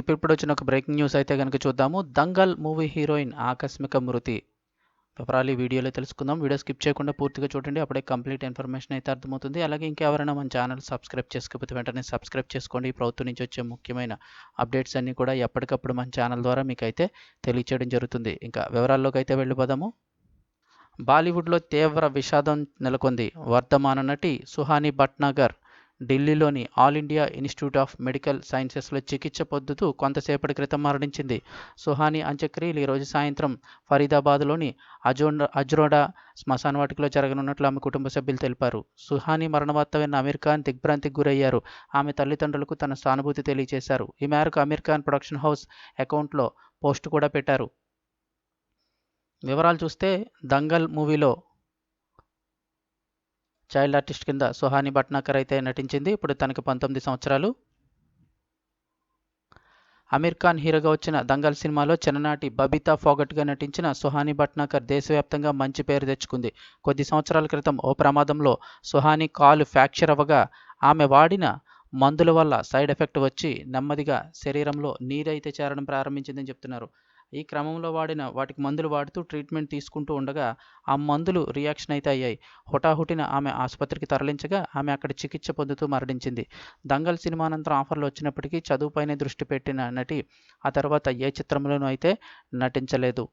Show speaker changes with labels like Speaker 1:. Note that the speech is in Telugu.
Speaker 1: ఇప్పుడు వచ్చిన ఒక బ్రేకింగ్ న్యూస్ అయితే కనుక చూద్దాము. దంగల్ మూవీ హీరోయిన్ ఆకస్మిక మృతి. వివరాలు ఈ వీడియోలో తెలుసుకుందాం. వీడియో స్కిప్ చేయకుండా పూర్తిగా చూడండి. అప్పుడే కంప్లీట్ ఇన్ఫర్మేషన్ అయితే అర్థమవుతుంది. అలాగే ఇంకెవరైనా మన ఛానల్ సబ్స్క్రైబ్ చేసుకోకపోతే వెంటనే సబ్స్క్రైబ్ చేసుకోండి. ఈ ప్రభుత్వం నుంచి వచ్చే ముఖ్యమైన అప్డేట్స్ అన్నీ కూడా ఎప్పటికప్పుడు మన ఛానల్ ద్వారా మీకు అయితే తెలియచేయడం జరుగుతుంది. ఇంకా వివరాల్లోకి అయితే వెళ్ళిపోదాము. బాలీవుడ్లో తీవ్ర విషాదం నెలకొంది. వర్ధమాన నటి సుహాని భట్నాగర్ ఢిల్లీలోని all India institute of medical సైన్సెస్లో చికిత్స పొందుతూ కొంతసేపటి క్రితం మరణించింది. సుహాని అంత్యక్రియలు ఈరోజు సాయంత్రం ఫరీదాబాద్లోని అజోండ అజ్రోడా శ్మశానవాటికలో జరగనున్నట్లు ఆమె కుటుంబ సభ్యులు తెలిపారు. సుహాని మరణ వార్త విన్న అమీర్ ఖాన్ దిగ్భ్రాంతికి గురయ్యారు. ఆమె తల్లిదండ్రులకు తన సానుభూతి తెలియజేశారు. ఈ మేరకు అమీర్ ఖాన్ ప్రొడక్షన్ హౌస్ అకౌంట్లో పోస్ట్ కూడా పెట్టారు. వివరాలు చూస్తే దంగల్ మూవీలో చైల్డ్ ఆర్టిస్ట్ కింద సుహాని భట్నాకర్ అయితే నటించింది. ఇప్పుడు తనకి పంతొమ్మిది సంవత్సరాలు. అమీర్ ఖాన్ హీరోగా వచ్చిన దంగల్ సినిమాలో చిన్ననాటి బబితా ఫోగట్గా నటించిన సుహాని భట్నాకర్ దేశవ్యాప్తంగా మంచి పేరు తెచ్చుకుంది. కొద్ది సంవత్సరాల క్రితం ఓ ప్రమాదంలో సుహాని కాలు ఫ్రాక్చర్ అవ్వగా ఆమె వాడిన మందుల వల్ల సైడ్ ఎఫెక్ట్ వచ్చి నెమ్మదిగా శరీరంలో నీరైతే చేరడం ప్రారంభించిందని చెప్తున్నారు. ఈ క్రమంలో వాడిన వాటికి మందులు వాడుతూ ట్రీట్మెంట్ తీసుకుంటూ ఉండగా ఆ మందులు రియాక్షన్ అయితే అయ్యాయి. హుటాహుటిన ఆమె ఆసుపత్రికి తరలించగా ఆమె అక్కడ చికిత్స పొందుతూ మరణించింది. దంగల్ సినిమా అనంతరం ఆఫర్లు వచ్చినప్పటికీ చదువుపైనే దృష్టి పెట్టిన నటి ఆ తర్వాత ఏ చిత్రంలోనూ అయితే నటించలేదు.